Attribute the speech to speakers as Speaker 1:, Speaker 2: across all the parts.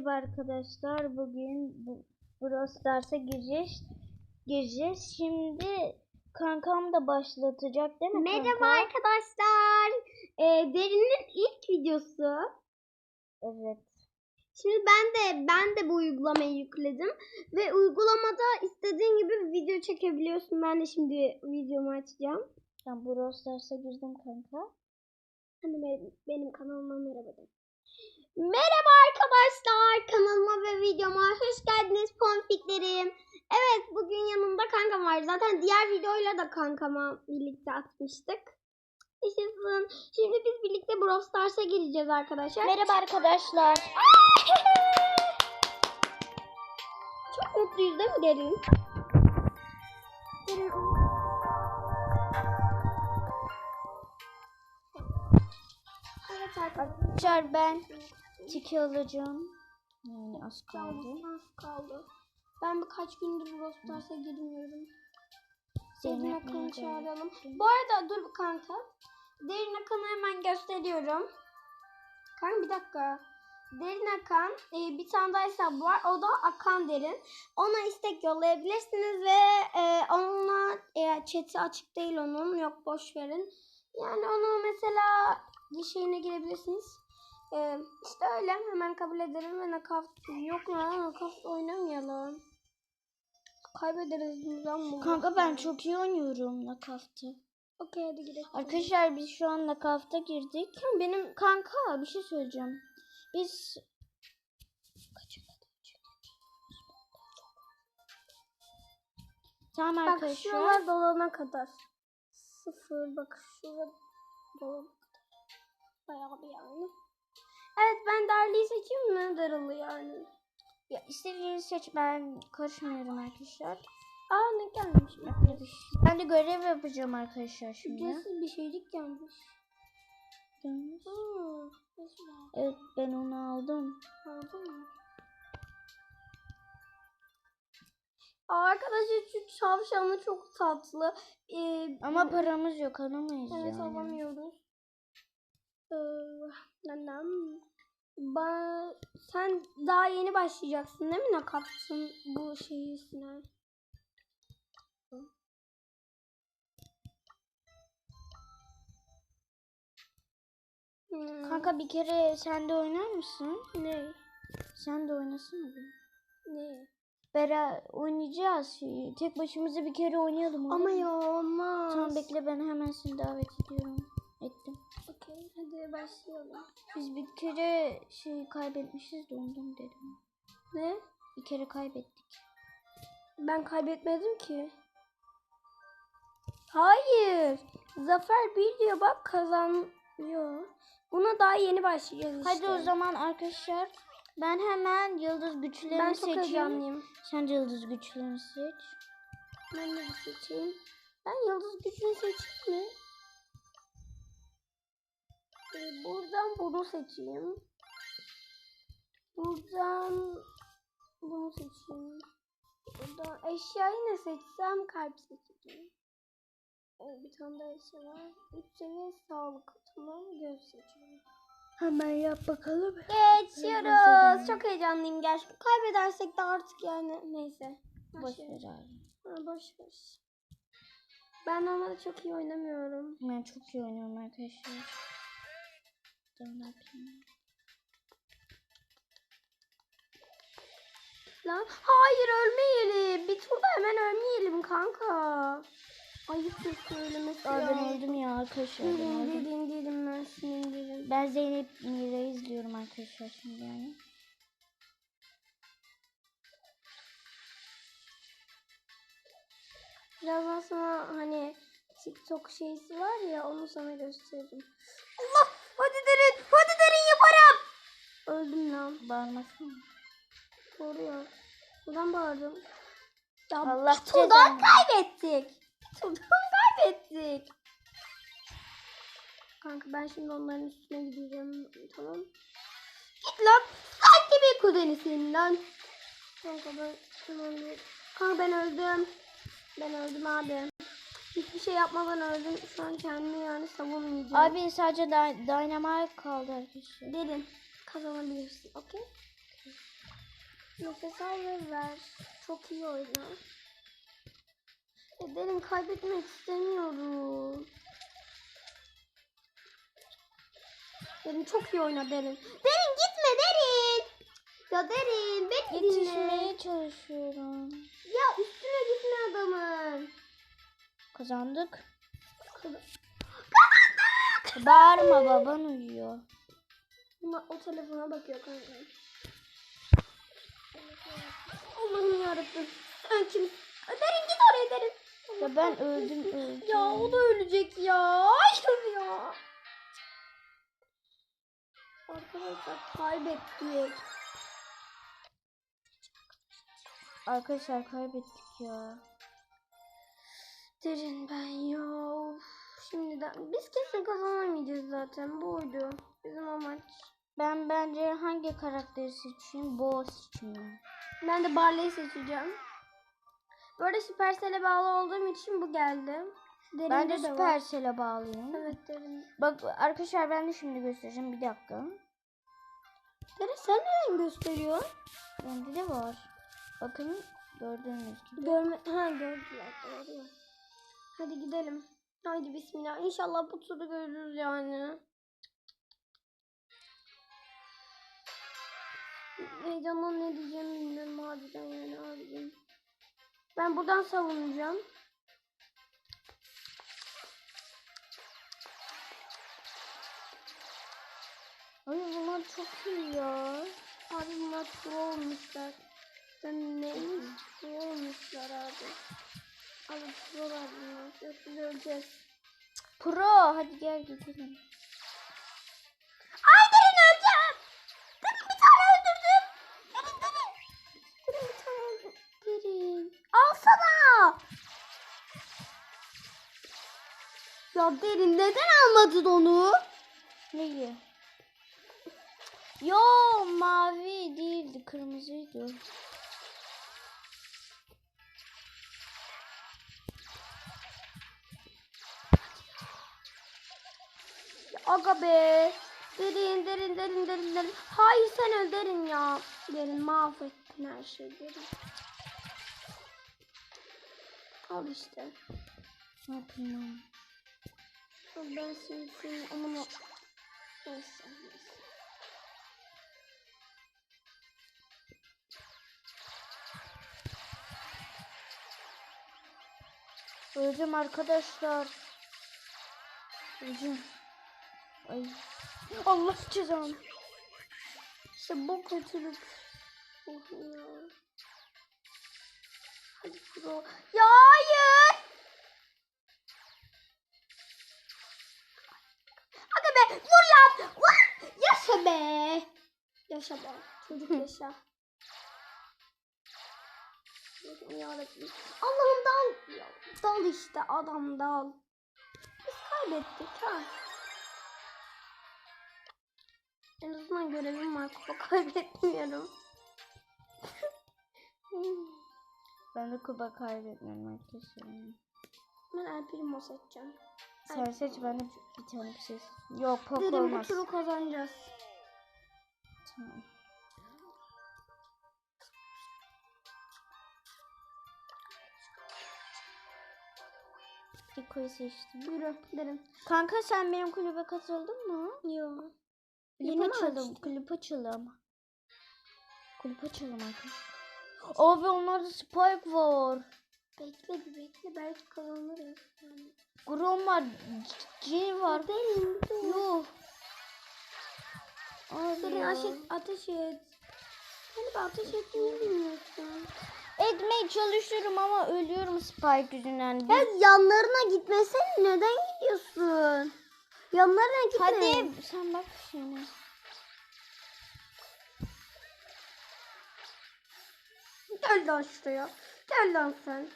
Speaker 1: Merhaba arkadaşlar. Bugün bu Brawl Stars'a gireceğiz. Gireceğiz. Şimdi kankam da başlatacak değil mi
Speaker 2: Merhaba
Speaker 1: kanka?
Speaker 2: arkadaşlar. Ee, Derin'in ilk videosu.
Speaker 1: Evet.
Speaker 2: Şimdi ben de ben de bu uygulamayı yükledim ve uygulamada istediğin gibi video çekebiliyorsun. Ben de şimdi videomu açacağım.
Speaker 1: Ben Brawl Stars'a girdim kanka.
Speaker 2: Hani benim, benim kanalıma merhaba de. Merhaba arkadaşlar. Kanalıma ve videoma hoş geldiniz ponfiklerim. Evet bugün yanımda kankam var. Zaten diğer videoyla da kankama birlikte atmıştık. Yaşasın. Şimdi biz birlikte Brawl Stars'a gireceğiz arkadaşlar.
Speaker 1: Merhaba arkadaşlar.
Speaker 2: Çok mutluyuz değil mi Derin? Arkadaşlar.
Speaker 1: Ben tiki alacağım. Yani az kaldı.
Speaker 2: Az kaldı. Ben birkaç gündür Brawl Stars'a girmiyorum. Derin
Speaker 1: nerede?
Speaker 2: çağıralım. Bu arada dur bir kanka. Derin Akan'ı hemen gösteriyorum. Kanka bir dakika. Derin Akan e, bir tane daha hesabı var. O da Akan Derin. Ona istek yollayabilirsiniz ve e, onunla e, chat'i açık değil onun. Yok boş verin. Yani onu mesela şeyine girebilirsiniz. E, işte öyle hemen kabul ederim ve nakaf yok lan nakaf oynamayalım. Kaybederiz bu.
Speaker 1: Kanka ben çok iyi oynuyorum nakafta.
Speaker 2: Okey hadi gidelim.
Speaker 1: Arkadaşlar biz şu an nakafta girdik. Benim kanka bir şey söyleyeceğim. Biz? Tamam
Speaker 2: Bak
Speaker 1: arkadaşlar.
Speaker 2: şuralar dolana kadar. Sıfır bak şurada kadar. Bayağı bir yani. Evet ben Darlı'yı seçeyim mi? Darılı yani.
Speaker 1: Ya istediğinizi seç ben karışmıyorum arkadaşlar.
Speaker 2: Aa ne gelmiş.
Speaker 1: Ben de görev yapacağım arkadaşlar şimdi.
Speaker 2: Ücretsiz bir şeylik gelmiş.
Speaker 1: Görmüş.
Speaker 2: Hmm,
Speaker 1: Evet ben onu aldım.
Speaker 2: aldın mı? Arkadaşlar şu tavşanı çok tatlı. Ee,
Speaker 1: Ama paramız yok alamayız
Speaker 2: Evet
Speaker 1: yani.
Speaker 2: alamıyoruz. Ee, nenem. Ba sen daha yeni başlayacaksın değil mi nakatsın bu şeyisine? Hmm,
Speaker 1: Kanka bir kere sen de oynar mısın?
Speaker 2: ne?
Speaker 1: Sen de oynasana bir.
Speaker 2: Ne?
Speaker 1: Bera oynayacağız. Tek başımıza bir kere oynayalım.
Speaker 2: Ama ya olmaz.
Speaker 1: Tamam bekle ben hemen seni davet ediyorum. Ettim.
Speaker 2: Okey hadi başlayalım.
Speaker 1: Biz bir kere şey kaybetmişiz de ondan dedim.
Speaker 2: Ne?
Speaker 1: Bir kere kaybettik.
Speaker 2: Ben kaybetmedim ki. Hayır. Zafer bir diyor bak kazanıyor. Buna daha yeni başlayacağız işte.
Speaker 1: Hadi o zaman arkadaşlar ben hemen yıldız güçlerini
Speaker 2: Ben
Speaker 1: seçeyim. Sen de yıldız güçlerini seç.
Speaker 2: Ben de seçeyim. Ben yıldız gücünü seçeyim mi? Ee, buradan bunu seçeyim. Buradan bunu seçeyim. Buradan eşyayı ne seçsem kalp seçeceğim. Ee, bir tane daha eşya var. Üç seviye sağlık. Tamam göz seçiyorum.
Speaker 1: Hemen yap bakalım.
Speaker 2: Geçiyoruz. Çok heyecanlıyım gerçekten. Kaybedersek de artık yani neyse.
Speaker 1: Boş
Speaker 2: ver.
Speaker 1: abi.
Speaker 2: Ha, boş ver. Ben normalde çok iyi oynamıyorum.
Speaker 1: Ben çok iyi oynuyorum arkadaşlar. Dur ne yapayım?
Speaker 2: Lan hayır ölmeyelim. Bir turda hemen ölmeyelim kanka. Ayıptır söylemesi
Speaker 1: Aa,
Speaker 2: ya.
Speaker 1: ben öldüm ya arkadaşlar.
Speaker 2: Derin derin ben senin derin.
Speaker 1: ben Zeynep Mira'yı izliyorum arkadaşlar şimdi yani.
Speaker 2: Birazdan sana hani TikTok şeysi var ya onu sana gösteririm. Allah hadi derin hadi derin yaparım. Öldüm lan.
Speaker 1: Bağırmasın.
Speaker 2: Doğru ya. Neden bağırdım? Ya
Speaker 1: Allah
Speaker 2: bir turdan kaybettik. Bir turdan kaybettik. Kanka ben şimdi onların üstüne gideceğim. Tamam. Git lan. Sanki bir kuzeni senin lan. Kanka ben bir... Kanka ben öldüm. Ben öldüm abi. Hiçbir şey yapmadan öldüm. Şu an kendimi yani savunmayacağım.
Speaker 1: Abi sadece dy- Dynamite kaldı arkadaşlar.
Speaker 2: Derin kazanabilirsin. Okey? Nefes al ve ver. Çok iyi oyna. E, derin kaybetmek istemiyorum. Derin çok iyi oyna derin. Derin gitme derin. Ya derin beni dinle.
Speaker 1: Yetişmeye çalışıyorum.
Speaker 2: Ya üstüne gitme adamın.
Speaker 1: Kazandık. Bağırma baban uyuyor.
Speaker 2: Ama o telefona bakıyor kanka. Allah'ım yarabbim. Sen kim? Derin git oraya derin.
Speaker 1: Ya ben öldüm öldüm.
Speaker 2: Ya o da ölecek ya. Hayır ya. Arkadaşlar kaybettik.
Speaker 1: Arkadaşlar kaybettik ya.
Speaker 2: Derin ben ya. Şimdiden biz kesin kazanamayacağız zaten. Buydu bizim amaç.
Speaker 1: Ben bence hangi karakteri seçeyim? Bo seçeyim.
Speaker 2: Ben de Barley'i seçeceğim. Böyle Supercell'e bağlı olduğum için bu geldi. Derinde
Speaker 1: Ben de
Speaker 2: de.
Speaker 1: Supercell'e bağlıyım.
Speaker 2: Evet derin.
Speaker 1: Bak arkadaşlar ben de şimdi göstereceğim. Bir dakika.
Speaker 2: Derin sen neden gösteriyor?
Speaker 1: Bende de var. Bakın gördüğünüz gibi.
Speaker 2: Görme ha gördüler doğru. Hadi gidelim. Haydi bismillah. İnşallah bu turu görürüz yani. Heyecandan ne diyeceğimi bilmiyorum harbiden yani harbiden. Ben buradan savunacağım.
Speaker 1: Ay bunlar çok iyi ya.
Speaker 2: Abi bunlar pro olmuşlar. Sen ne? Pro olmuşlar abi. Abi prolar bunlar. Yoksa öleceğiz.
Speaker 1: Pro hadi gel gidelim.
Speaker 2: Ya derin neden almadın onu?
Speaker 1: Neyi? Yo mavi değildi kırmızıydı.
Speaker 2: Aga be. Derin derin derin derin derin. Hayır sen öl derin ya. Derin mahvettin her şeyi derin. Al işte.
Speaker 1: Ne yapayım?
Speaker 2: Al Ben şimdi seni amına... Neyse neyse.
Speaker 1: Öleceğim arkadaşlar. Öleceğim. Ay. Allah cezanı.
Speaker 2: İşte bu kötülük. Oh ya. Hadi pro. Ya hayır. Be vur lan. Vur. Yaşa be. Yaşa be. Çocuk yaşa. Allah'ım dal. Dal işte adam dal. Biz kaybettik ha. En azından görevim var. Kupa kaybetmiyorum.
Speaker 1: Ben de kuba kaybetmiyorum arkadaşlar.
Speaker 2: ben El Primo seçeceğim.
Speaker 1: Sen seç ben de bir tane bir şey. Yok pop
Speaker 2: Dedim bu
Speaker 1: olmaz.
Speaker 2: turu kazanacağız.
Speaker 1: Tamam. Piko'yu seçtim.
Speaker 2: Yürü derim.
Speaker 1: Kanka sen benim kulübe katıldın mı?
Speaker 2: Yok. Yeni açtın?
Speaker 1: Kulüp açalım. Kulüp açalım arkadaşlar. Abi onlarda Spike var.
Speaker 2: Bekle bir bekle belki kazanırız. Yani.
Speaker 1: Grom var. G var.
Speaker 2: Dur.
Speaker 1: Yuh.
Speaker 2: Derin
Speaker 1: ya.
Speaker 2: ateş, et. Bir ateş etmeyi bilmiyorsun.
Speaker 1: Etmeye çalışıyorum ama ölüyorum Spike yüzünden.
Speaker 2: Ya yanlarına gitmesene neden gidiyorsun? Yanlarına gitme.
Speaker 1: Hadi sen bak şimdi.
Speaker 2: Gel lan şuraya. Gel lan sen.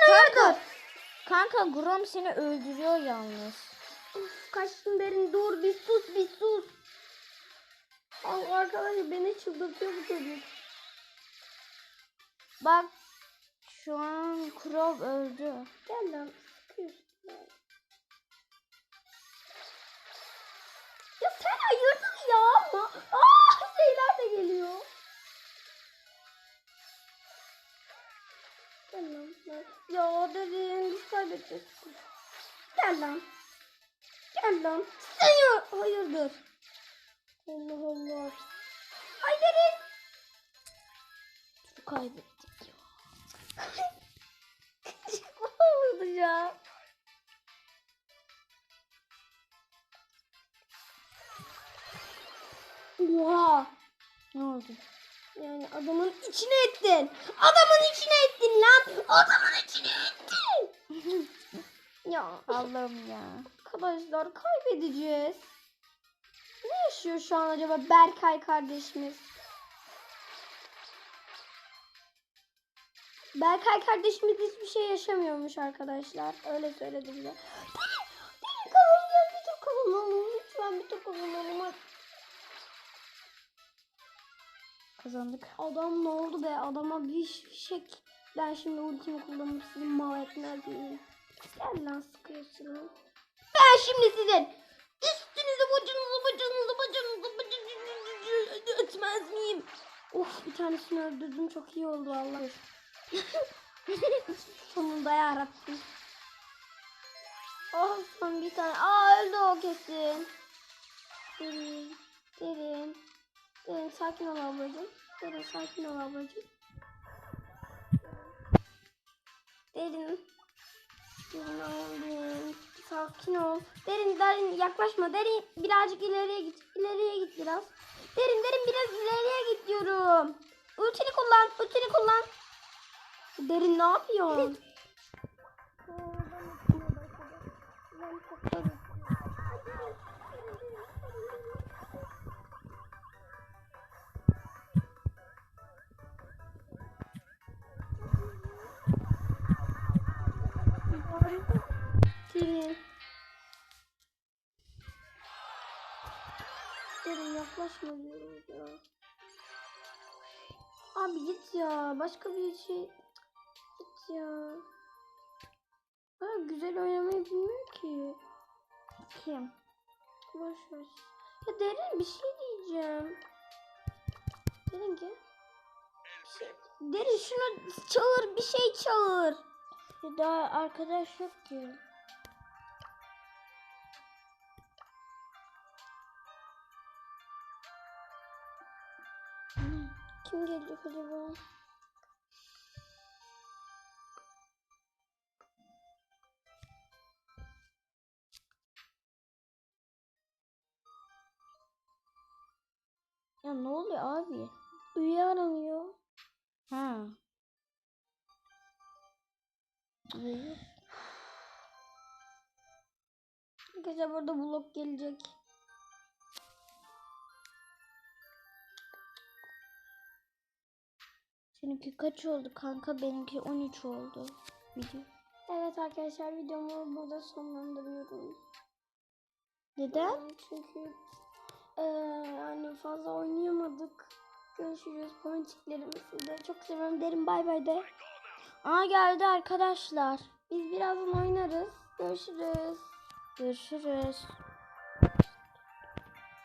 Speaker 1: Kanka. Kanka Grom seni öldürüyor yalnız.
Speaker 2: Of, kaçtın derin dur bir sus bir sus. Al arkadaşlar beni çıldırtıyor bu çocuk.
Speaker 1: Bak şu an Krov öldü.
Speaker 2: Gel lan sıkıyorsun. Ya sen ayırdın ya ama. Aa şeyler de geliyor. Kaybedeceğiz. Gel lan. Gel lan. Sen ya. Hayırdır? Allah Allah. Ay derin.
Speaker 1: Kaybettik ya.
Speaker 2: Çok oldu ya. Oha.
Speaker 1: Ne oldu?
Speaker 2: Yani adamın içine ettin. Adamın içine ettin lan. Adamın içine ettin. ya
Speaker 1: Allah'ım ya.
Speaker 2: arkadaşlar kaybedeceğiz. Ne yaşıyor şu an acaba Berkay kardeşimiz? Berkay kardeşimiz hiçbir şey yaşamıyormuş arkadaşlar. Öyle söyledi bize. Derin, derin kazanacağız. Bir tur kazanalım. Lütfen bir tur kazanalım.
Speaker 1: Kazandık.
Speaker 2: Adam ne oldu be? Adama bir fişek. Ben şimdi ultimi kullanıp sizi mal etmez miyim? Gel lan sıkıyorsun. Ben şimdi sizin üstünüzü bacınızı bacınızı bacınızı bacınızı etmez miyim? Of bir tanesini öldürdüm çok iyi oldu vallahi. Sonunda yarabbim. Oh son bir tane. Aa öldü o kesin. Derin. Derin. Derin sakin ol ablacığım. Derin sakin ol ablacığım. Derin. Derin oğlum. Sakin ol. Derin derin yaklaşma. Derin birazcık ileriye git. İleriye git biraz. Derin derin biraz ileriye git diyorum. Ultini kullan. Ultini kullan. Derin ne yapıyorsun? Derin. Derin yaklaşma diyoruz ya. Abi git ya. Başka bir şey. Git ya. Ben güzel oynamayı bilmiyorum ki.
Speaker 1: Kim?
Speaker 2: Boş ver. Ya Derin bir şey diyeceğim. Derin. Bir şey... Derin şunu çağır bir şey çağır.
Speaker 1: Ya daha arkadaş yok ki.
Speaker 2: Kim gelecek acaba?
Speaker 1: Ya ne oluyor abi?
Speaker 2: Üye aranıyor.
Speaker 1: Ha.
Speaker 2: Gece burada blok gelecek.
Speaker 1: Seninki kaç oldu kanka? Benimki 13 oldu. Video.
Speaker 2: Evet arkadaşlar videomu burada sonlandırıyorum.
Speaker 1: Neden?
Speaker 2: Çünkü eee yani fazla oynayamadık. Görüşürüz ponçiklerimi size. Çok seviyorum derim bay bay de.
Speaker 1: Aa geldi arkadaşlar.
Speaker 2: Biz birazdan oynarız. Görüşürüz.
Speaker 1: Görüşürüz.